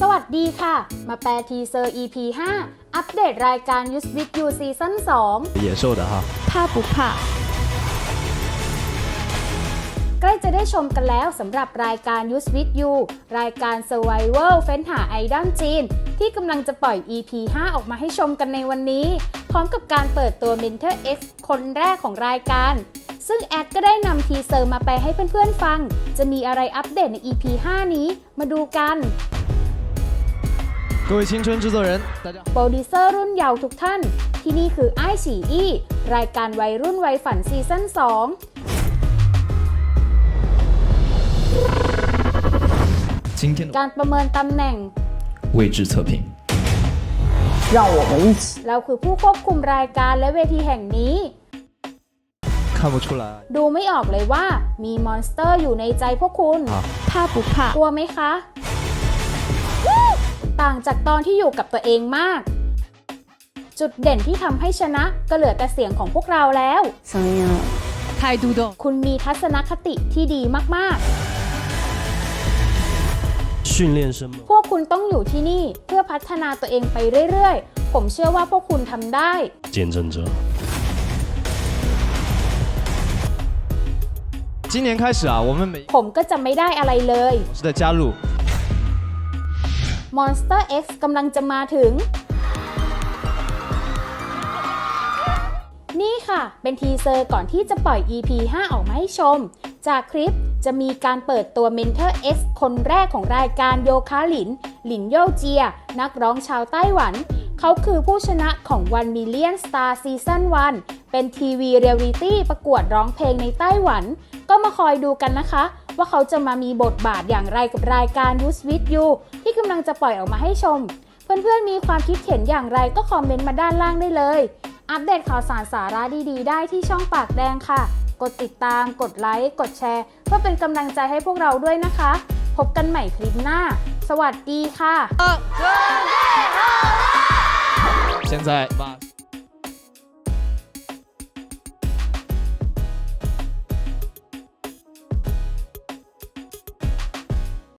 สวัสดีค่ะ มาแปลทีเซอร์ EP 5 อัปเดตรายการ Use with You ซีซั่น2 野兽的哈。怕不怕？ ใกล้จะได้ชมกันแล้วสำหรับรายการ Use with You รายการ Survival เฟ้นหาไอดอลจีน ที่กำลังจะปล่อย EP 5 ออกมาให้ชมกันในวันนี้ พร้อมกับการเปิดตัว Mentor X คนแรกของรายการ ซึ่งแอดก็ได้นำทีเซอร์มาแปลให้เพื่อนๆฟัง จะมีอะไรอัปเดตใน EP 5 นี้ มาดูกัน 各位青春制作人，大家好。 โปรดิวเซอร์รุ่นเยาว์ทุกท่าน ที่นี่คือไอฉีอี้รายการวัยรุ่นวัยฝันซีซั่น2 今天的 การประเมินตำแหน่ง 位置测评，让我们一起 เราคือผู้ควบคุมรายการและเวทีแห่งนี้ 看不出来。 ดูไม่ออกเลยว่ามีมอนสเตอร์อยู่ในใจพวกคุณ 怕不怕 ก？ลัวไหมคะ ต่างจากตอนที่อยู่กับตัวเองมาก จุดเด่นที่ทำให้ชนะก็เหลือแต่เสียงของพวกเราแล้ว 声音了。态度动， คุณมีทัศนคติที่ดีมาก 训练生们 ๆ พวกคุณต้องอยู่ที่นี่เพื่อพัฒนาตัวเองไปเรื่อยๆ ผมเชื่อว่าพวกคุณทำได้ 见证者。今年开始啊，我们每 ผมก็จะไม่ได้อะไรเลย 是的加入， Monster X กำลังจะมาถึง นี่ค่ะ เป็นทีเซอร์ก่อนที่จะปล่อย EP 5 ออกมาให้ชม จากคลิปจะมีการเปิดตัว Mentor X คนแรกของรายการโยคะหลิน หลินโยเจีย นักร้องชาวไต้หวัน เขาคือผู้ชนะของ 1 Million Star Season 1 เป็นทีวีเรียลิตี้ประกวดร้องเพลงในไต้หวัน ก็มาคอยดูกันนะคะ ว่าเขาจะมามีบทบาทอย่างไรกับรายการ Use with You ที่กำลังจะปล่อยออกมาให้ชม เพื่อนๆ มีความคิดเห็นอย่างไรก็คอมเมนต์มาด้านล่างได้เลย อัปเดตข่าวสารสาระดีๆ ได้ที่ช่องปากแดงค่ะ กดติดตาม กดไลค์ กดแชร์ เพื่อเป็นกำลังใจให้พวกเราด้วยนะคะ พบกันใหม่คลิปหน้า สวัสดีค่ะ 现在马上。